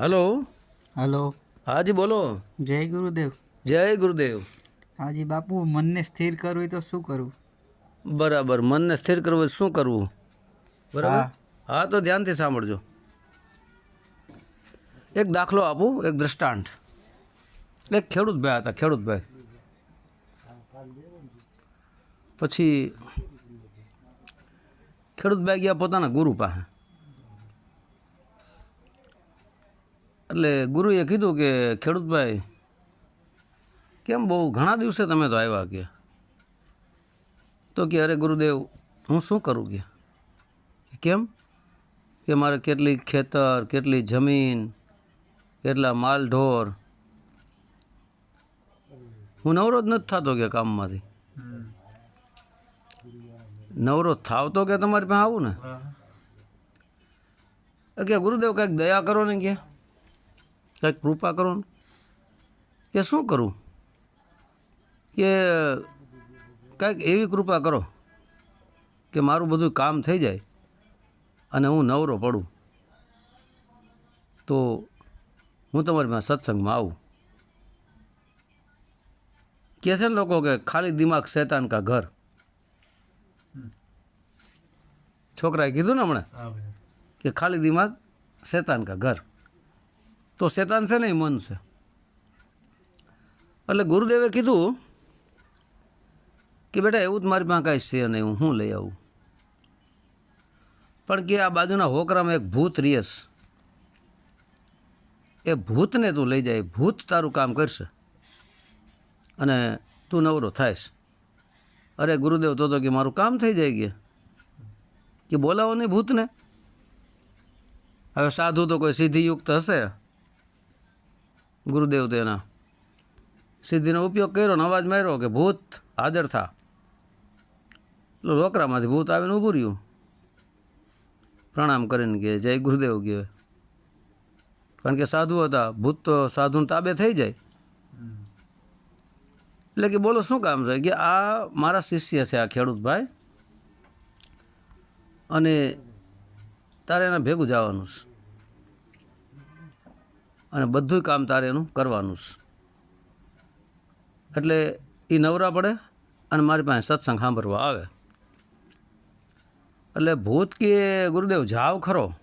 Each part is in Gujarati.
હલો. હલો. હાજી બોલો. જય ગુરુદેવ. જય ગુરુદેવ. હાજી બાપુ મનને સ્થિર કરવું હોય તો શું કરવું? બરાબર મનને સ્થિર કરવું હોય શું કરવું? બરાબર? હા. તો ધ્યાનથી સાંભળજો. એક દાખલો આપું એક દ્રષ્ટાંત. એક ખેડૂત ભાઈ હતા ખેડૂત ભાઈ. પછી ખેડૂત ભાઈ ગયા પોતાના ગુરુ પાસે. એટલે ગુરુએ કીધું કે ખેડૂતભાઈ કેમ બહુ ઘણા દિવસે તમે તો આવ્યા કે? તો કે અરે ગુરુદેવ હું શું કરું કે? કેમ? કે મારે કેટલી ખેતર કેટલી જમીન કેટલા માલ ઢોર હું નવરો જ નથી થતો કે કામમાંથી? નવરો થાવ તો કે તમારી પાસે આવું ને? કે ગુરુદેવ કંઈક દયા કરો ને કે? કંઈક કૃપા કરો ને. કે શું કરું? કે કંઈક એવી કૃપા કરો કે મારું બધું કામ થઈ જાય અને હું નવરો પડું. તો હું તમારી પાસે સત્સંગમાં આવું. કહે છે ને લોકો કે ખાલી દિમાગ શેતાન કા ઘર. છોકરાએ કીધું ને હમણાં કે ખાલી દિમાગ શેતાન કા ઘર. તો શેતાન છે ને એ મન છે. એટલે ગુરુદેવે કીધું કે બેટા એવું જ મારી પાસે કાંઈ છે નહીં, હું શું લઈ આવું? પણ કે આ બાજુના હોકરામાં એક ભૂત રિયસ. એ ભૂતને તું લઈ જાય, ભૂત તારું કામ કરશે. અને તું નવરો થાયશ અરે ગુરુદેવ, તો તો કે મારું કામ થઈ જાય કે. કે બોલાવો નહીં ભૂતને. હવે સાધુ તો કોઈ સિદ્ધિયુક્ત હશે. ગુરુદેવ તેના સિદ્ધિનો ઉપયોગ કર્યો ને અવાજ માર્યો કે ભૂત હાજર થા. એટલે રોકરામાંથી ભૂત આવીને ઊભું રહ્યું. પ્રણામ કરીને કે જય ગુરુદેવ કહે કારણ કે સાધુ હતા, ભૂત તો સાધુને તાબે થઈ જાય. એટલે કે બોલો શું કામ છે? કે આ મારા શિષ્ય છે આ ખેડૂત ભાઈ અને તારે એના ભેગું જવાનું છે. અને બધું કામ તારે એનું કરવાનું છે. એટલે એ નવરા પડે અને મારી પાસે સત્સંગ સાંભળવા આવે. એટલે ભૂત કે ગુરુદેવ જાવ ખરો.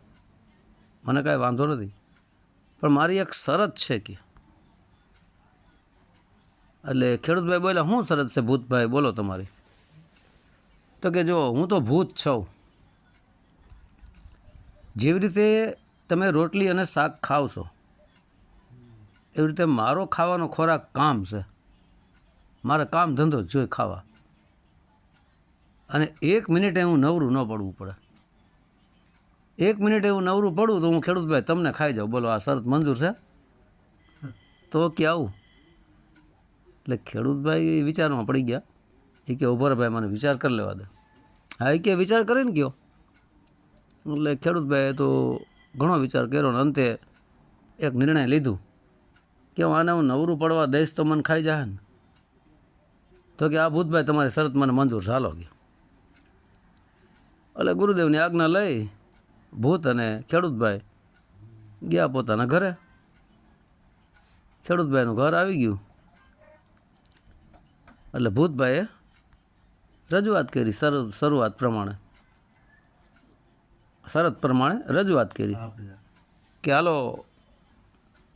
મને કાંઈ વાંધો નથી. પણ મારી એક શરત છે કે. એટલે ખેડૂતભાઈ બોલ્યા, શું શરત છે ભૂતભાઈ? બોલો તમારી. તો કે, જો, હું તો ભૂત છું. જેવી રીતે તમે રોટલી અને શાક ખાવ છો એવી રીતે મારો ખાવાનો ખોરાક કામ છે. મારે કામ ધંધો જોઈ ખાવા. અને એક મિનિટે હું નવરું ન પડવું પડે. એક મિનિટે હું નવરું પડું તો હું ખેડૂતભાઈ તમને ખાઈ જાઉં. બોલો, આ શરત મંજૂર છે? તો કે આવું. એટલે ખેડૂતભાઈ વિચારમાં પડી ગયા. એ કે, ઊભો ભાઈ, મને વિચાર કરી લેવા દે. હા, એ કે, વિચાર કરીને ગયો. એટલે ખેડૂતભાઈએ તો ઘણો વિચાર કર્યો ને અંતે એક નિર્ણય લીધું. કે હું આને હું નવરું પડવા દઈશ તો મને ખાઈ જાય ને? તો કે આ ભૂતભાઈ તમારી શરત મને મંજૂર ચાલો કે. એટલે ગુરુદેવની આજ્ઞા લઈ ભૂત અને ખેડૂતભાઈ ગયા પોતાના ઘરે. ખેડૂતભાઈનું ઘર આવી ગયું. એટલે ભૂતભાઈએ રજૂઆત કરી શરૂ શરૂઆત પ્રમાણે. શરત પ્રમાણે રજૂઆત કરી. કે હાલો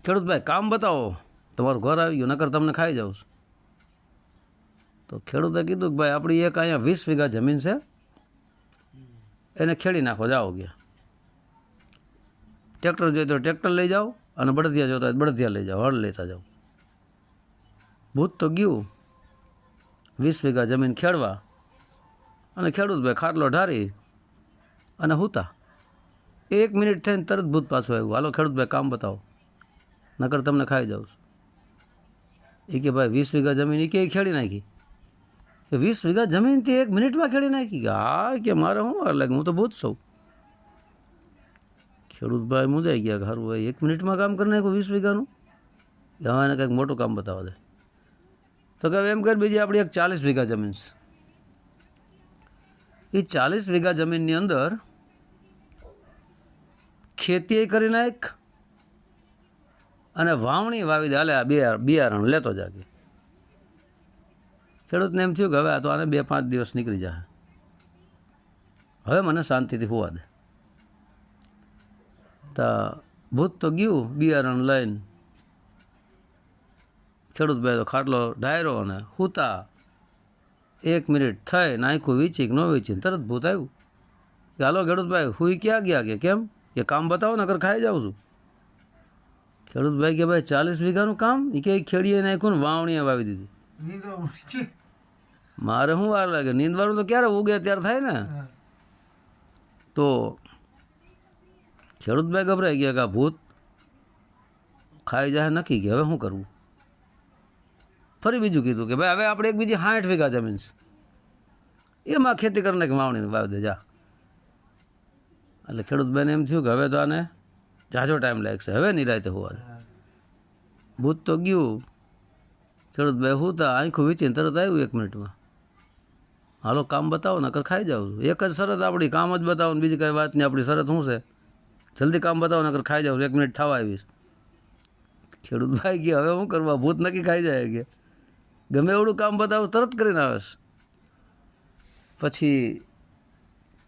ખેડૂતભાઈ, કામ બતાવો. તમારું ઘર આવી ગયું, નકર તમને ખાઈ જાઉં તો ખેડૂતે કીધું કે ભાઈ આપણી એક અહીંયા વીસ વીઘા જમીન છે. એને ખેડી નાખો, જાઓ ગયા. ટ્રેક્ટર જોઈએ તો ટ્રેક્ટર લઈ જાઓ અને બળદિયા જોતા બળદિયા લઈ જાઓ, હળ લેતા જાઓ. ભૂત તો ગયું. વીસ વીઘા જમીન ખેડવા અને ખેડૂતભાઈ ખાટલો ઢારી અને હુતા. એક મિનિટ થઈને તરત ભૂત પાછું આવ્યું. હાલો ખેડૂતભાઈ, કામ બતાવો. નકર તમને ખાઈ જાઉં છું. એ કે ભાઈ, વીસ વીઘા જમીન એ કે ખેડી નાખી? કે વીસ વીઘા જમીનથી એક મિનિટમાં ખેડી નાખી? કે હા, કે મારે શું વાર લાગે હું તો ભૂત છું. ખેડૂતભાઈ મૂંઝાઈ ગયા સારું ભાઈ એક મિનિટમાં કામ કરી નાખ્યું વીસ વીઘાનું? હવે એને કંઈક મોટું કામ બતાવવા દે. તો કે એમ કરી બીજી આપણી એક ચાલીસ વીઘા જમીન છે. એ ચાલીસ વીઘા જમીનની અંદર ખેતી કરી નાખ અને વાવણી વાવી દે બિયાર બિયારણ, લેતો જાગે ખેડૂતને એમ થયું કે હવે આ તો આને બે પાંચ દિવસ નીકળી જાય હવે મને શાંતિથી હોવા દે. તો ભૂત તો ગયું બિયારણ લઈને. ખેડૂત ભાઈ તો ખાટલો ડાયરો અને હુતા. એક મિનિટ થઈ નાખ્યું વીચી કે ન વીચી તરત ભૂત આવ્યું. કે હાલો ખેડૂતભાઈ હુઈ ક્યાં ગયા કે કેમ? કે કામ બતાવો ને, અગર ખાઈ જાઉં છું. ખેડૂતભાઈ કે ભાઈ ચાલીસ વીઘાનું કામ? એ કે ખેડીએ નાખ્યું ને વાવણીએ વાવી દીધી. મારે શું વાર લાગે? નીંદવાનું તો ક્યારે ઉગે ત્યારે થાય ને? તો ખેડૂતભાઈ ગભરાઈ ગયા કે આ ભૂત ખાઈ જાય નક્કી કે હવે શું કરવું? ફરી બીજું કીધું કે ભાઈ હવે આપણે એક બીજી સાઠ વીઘા જમીન છે. એમાં ખેતી કરીને કે વાવણી વાવી દે જા. એટલે ખેડૂતભાઈને એમ થયું કે હવે તો આને જાજો ટાઈમ લાગશે. હવે નિરાયતે હોવા ભૂત તો ગયું. ખેડૂતભાઈ હું તા આંખું વીચીને તરત આવ્યું એક મિનિટમાં. હાલો, કામ બતાવો, નકર ખાઈ જાઉં એક જ શરત આપણી, કામ જ બતાવો ને બીજી કાંઈ વાત નહીં. આપણી શરત શું છે? જલ્દી કામ બતાવો, નકર ખાઈ જાઉં એક મિનિટ થવા આવીશ. ખેડૂતભાઈ કે હવે શું કરવા? ભૂત નક્કી ખાઈ જાય કે? ગમે એવડું કામ બતાવો, તરત કરીને આવીશ. પછી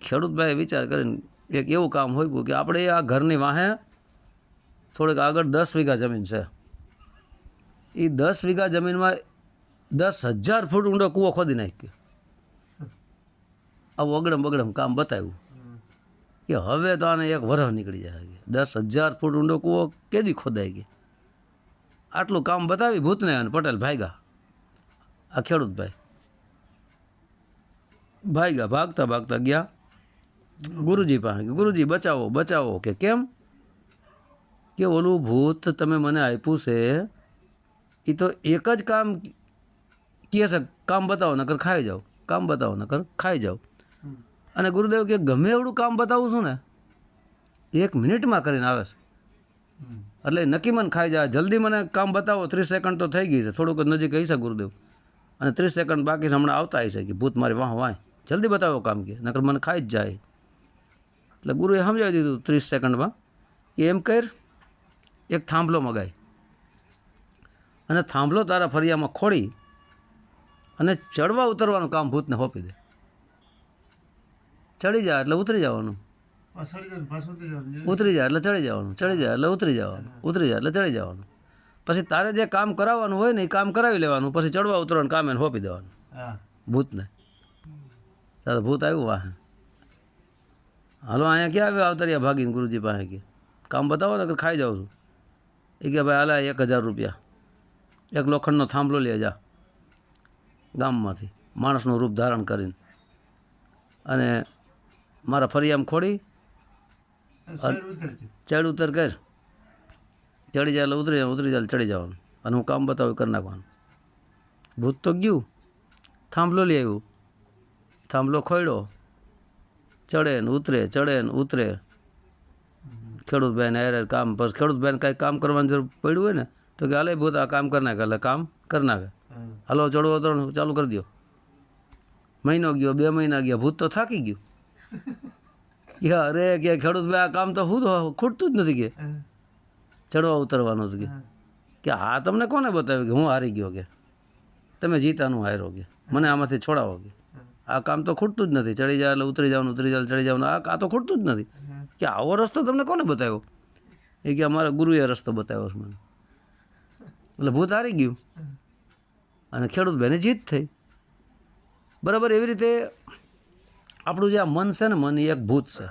ખેડૂતભાઈએ વિચાર કરીને એક એવું કામ હોય કે આપણે આ ઘરની વાહે થોડીક આગળ દસ વીઘા જમીન છે. એ દસ વીઘા જમીનમાં દસ હજાર ફૂટ ઊંડો કૂવો ખોદી નાખ્યો. આવું અગડમ બગડમ કામ બતાવ્યું. કે હવે તો આને એક વરહ નીકળી જાય દસ હજાર ફૂટ ઊંડો કૂવો કેદી ખોદાઈ ગયો? આટલું કામ બતાવી ભૂતને અને પટેલ ભાગ્યા આ ખેડૂતભાઈ. ભાગ્યા ભાગતા ભાગતા ગયા. ગુરુજી પાસે ગુરુજી, બચાવો બચાવો કે કેમ? કે ઓલું ભૂત તમે મને આપ્યું છે એ તો એક જ કામ કહે છે, કામ બતાવો, નકર ખાઈ જાઓ. કામ બતાવો, નકર ખાઈ જાઓ. અને ગુરુદેવ કે, ગમે એવડું કામ બતાવું છું ને, એક મિનિટમાં કરીને આવે છે. એટલે નક્કી મને ખાઈ જાય, જલ્દી મને કામ બતાવો, ત્રીસ સેકન્ડ તો થઈ ગઈ છે. થોડુંક નજીક હશે ગુરુદેવ. અને ત્રીસ સેકન્ડ બાકી છે, હમણાં આવતા હશે કે, ભૂત મારી વાહ વાહ જલ્દી બતાવો કામ કે, નકર મને ખાઈ જ જાય. એટલે ગુરુએ સમજાવી દીધું ત્રીસ સેકન્ડમાં. એમ કર એક થાંભલો મગાય. અને થાંભલો તારા ફરિયામાં ખોડી અને ચડવા ઉતરવાનું કામ ભૂતને સોંપી દે. ચડી જાય એટલે ઉતરી જવાનું. ઉતરી જાય એટલે ચડી જવાનું ચડી જાય એટલે ઉતરી જવાનું ઉતરી જાય એટલે ચડી જવાનું. પછી તારે જે કામ કરાવવાનું હોય ને એ કામ કરાવી લેવાનું પછી ચડવા ઉતરવાનું કામ એને સોંપી દેવાનું. ભૂતને. તારે ભૂત આવ્યું વાહ. હાલો અહીંયા ક્યાં આવ્યો? આવતરિયા ભાગીને ગુરુજી પાસે કે કામ બતાવો ને ખાઈ જાઉં છું. એ કે ભાઈ આલા એક હજાર રૂપિયા. એક લોખંડનો થાંભલો લે જા. ગામમાંથી માણસનું રૂપ ધારણ કરીને. અને મારા ફરિયામ ખોડી. ચડ ઉતર કર. ચડી જાય એટલે ઉતરી જાય ઉતરી જાય ચડી જવાનું. અને હું કામ બતાવું કરી નાખવાનું. ભૂત તો ગયું. થાંભલો લઈ આવ્યું. થાંભલો ખોયડો. ચડે ને ઉતરે ચડે ને ઉતરે. ખેડૂતભાઈને હેર કામ, પછી ખેડૂતભાઈને કાંઈ કામ કરવાની જરૂર પડ્યું હોય ને, તો કે હાલે ભૂત આ કામ કરી નાખે એટલે કામ કરી નાખે. હાલો ચડવો ઉતરવાનું ચાલુ કરી દો મહિનો ગયો, બે મહિના ગયા, ભૂત તો થાકી ગયું. કે અરે કે ખેડૂતભાઈ આ કામ તો હું ખૂટતું જ નથી કે. ચડવા ઉતરવાનું હતું કે. કે આ તમને કોને બતાવ્યું કે હું હારી ગયો કે? તમે જીતાનું હારો કે. મને આમાંથી છોડાવો કે. આ કામ તો ખૂટતું જ નથી. ચડી જાય એટલે ઉતરી જવાનું, ઉતરી જાય ચડી જવાનું. આ તો ખૂટતું જ નથી. કે આવો રસ્તો તમને કોને બતાવ્યો? એ કે અમારા ગુરુએ રસ્તો બતાવ્યો છે મને. એટલે ભૂત હારી ગયું. અને ખેડૂત ભાઈને જીત થઈ. બરાબર એવી રીતે આપણું જે આ મન છે ને, મન એ એક ભૂત છે.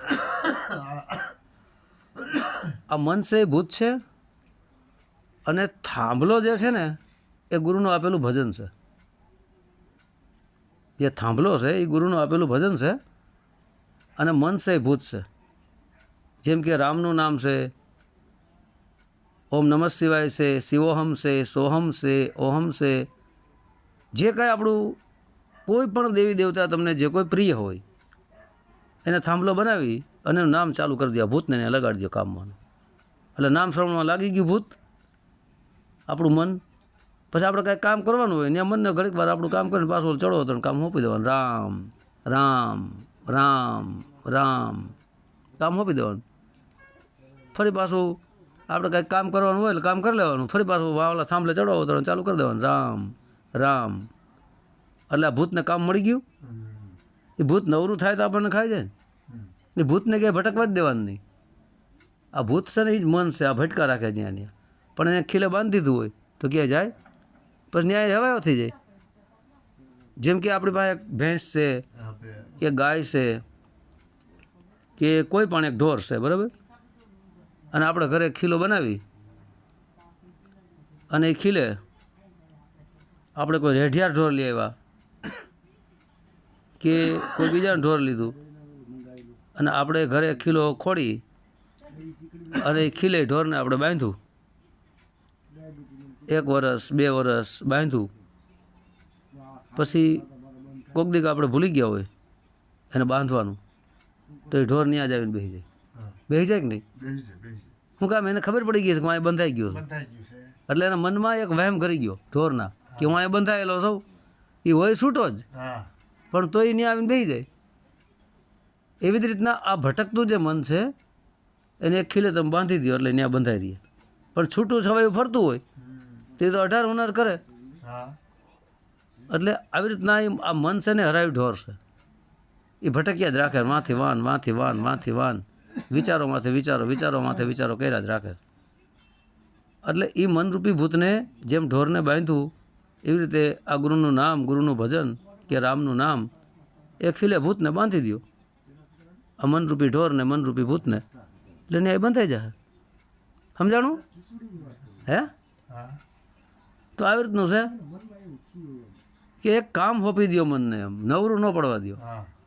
આ મન છે એ ભૂત છે. અને થાંભલો જે છે ને, એ ગુરુનું આપેલું ભજન છે. જે થાંભલો છે એ ગુરુનું આપેલું ભજન છે. અને મન છે એ ભૂત છે. જેમ કે રામનું નામ છે, ઓમ નમઃ શિવાય છે, શિવોહમ છે, સોહમ છે, ઓહમ છે. જે કાંઈ આપણું કોઈ પણ દેવી દેવતા તમને જે કોઈ પ્રિય હોય, એને થાંભલો બનાવી અને નામ ચાલુ કરી દો ભૂતને એને લગાડી દો કામમાં. એટલે નામ શ્રવણમાં લાગી ગયું ભૂત, આપણું મન. પછી આપણે કાંઈ કામ કરવાનું હોય ત્યાં મનને ઘડીક વાર આપણું કામ કરીને પાછું ચડો તો કામ સોંપી દેવાનું, રામ રામ રામ રામ. કામ સોંપી દેવાનું. ફરી પાછું આપણે કંઈક કામ કરવાનું હોય એટલે કામ કરી લેવાનું. ફરી પાછું વાવલા થાંભલે ચડવા તો ચાલુ કરી દેવાનું. રામ રામ. એટલે આ ભૂતને કામ મળી ગયું? એ ભૂત નવરું થાય તો આપણને ખાઈ જાય. ને એ ભૂતને ક્યાંય ભટકવા જ દેવાનું નહીં. આ ભૂત છે ને એ જ મન છે આ ભટકા રાખે જ્યાં ત્યાં પણ એને ખીલે બાંધી દીધું હોય તો ક્યાંય જાય? પછી ન્યાય હવાયો થઈ જાય. જેમ કે આપણી પાસે એક ભેંસ છે કે ગાય છે કે કોઈ પણ એક ઢોર છે બરાબર? અને આપણે ઘરે ખીલો બનાવી. અને એ ખીલે આપણે કોઈ રેઢિયાર ઢોર લઈ આવ્યા કે કોઈ બીજાનું ઢોર લીધું. અને આપણે ઘરે ખીલો ખોડી અને એ ખીલે ઢોરને આપણે બાંધ્યું. એક વરસ, બે વરસ બાંધ્યું. પછી કોક દીક આપણે ભૂલી ગયા હોય એને બાંધવાનું. તો એ ઢોર ત્યાં જ આવીને બેસી જાય. બેસી જાય કે નહીં? બેસી જાય બેસી જાય શું કામ એને ખબર પડી ગઈ છે કે હું અહીં બંધાઈ ગયો છું? બંધાઈ ગયું છે. એટલે એના મનમાં એક વહેમ કરી ગયો ઢોરના કે હું અહીં બંધાયેલો છું. એ હોય છૂટો જ. પણ તોય ત્યાં આવીને બેસી જાય. એવી જ રીતના આ ભટકતું જે મન છે એને એક ખીલે તમે બાંધી દો એટલે ત્યાં બંધાઈ દઈએ. પણ છૂટું છવાયું ફરતું હોય તે તો અઢાર હુનર કરે. એટલે આવી રીતના એ આ મન છે ને હરાયું ઢોર છે. એ ભટક્યા જ રાખે માથી વાન માથી વાન માથી વાન. વિચારો માથે, વિચારો વિચારો માથે, વિચારો કર્યા જ રાખે. એટલે એ મનરૂપી ભૂતને જેમ ઢોરને બાંધ્યું, એવી રીતે આ ગુરુનું નામ, ગુરુનું ભજન કે રામનું નામ, એ ખીલે ભૂતને બાંધી દો આ મનરૂપી ઢોરને મનરૂપી ભૂતને. એટલે ન્યાય બંધાઈ જાય સમજાણું? હે? તો આવી રીતનું છે? કે એક કામ સોંપી દો મનને એમ. નવરું ન પડવા દો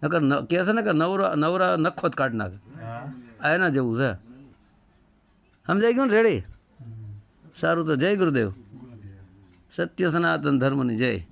નકર કહે છે ને કે નવરા નવરા નખો જ કાઢ નાખે. આ એના જેવું છે. સમજાઈ ગયું ને રેડી? સારું તો જય ગુરુદેવ. ગુરુદેવ. સત્ય સનાતન ધર્મની જય.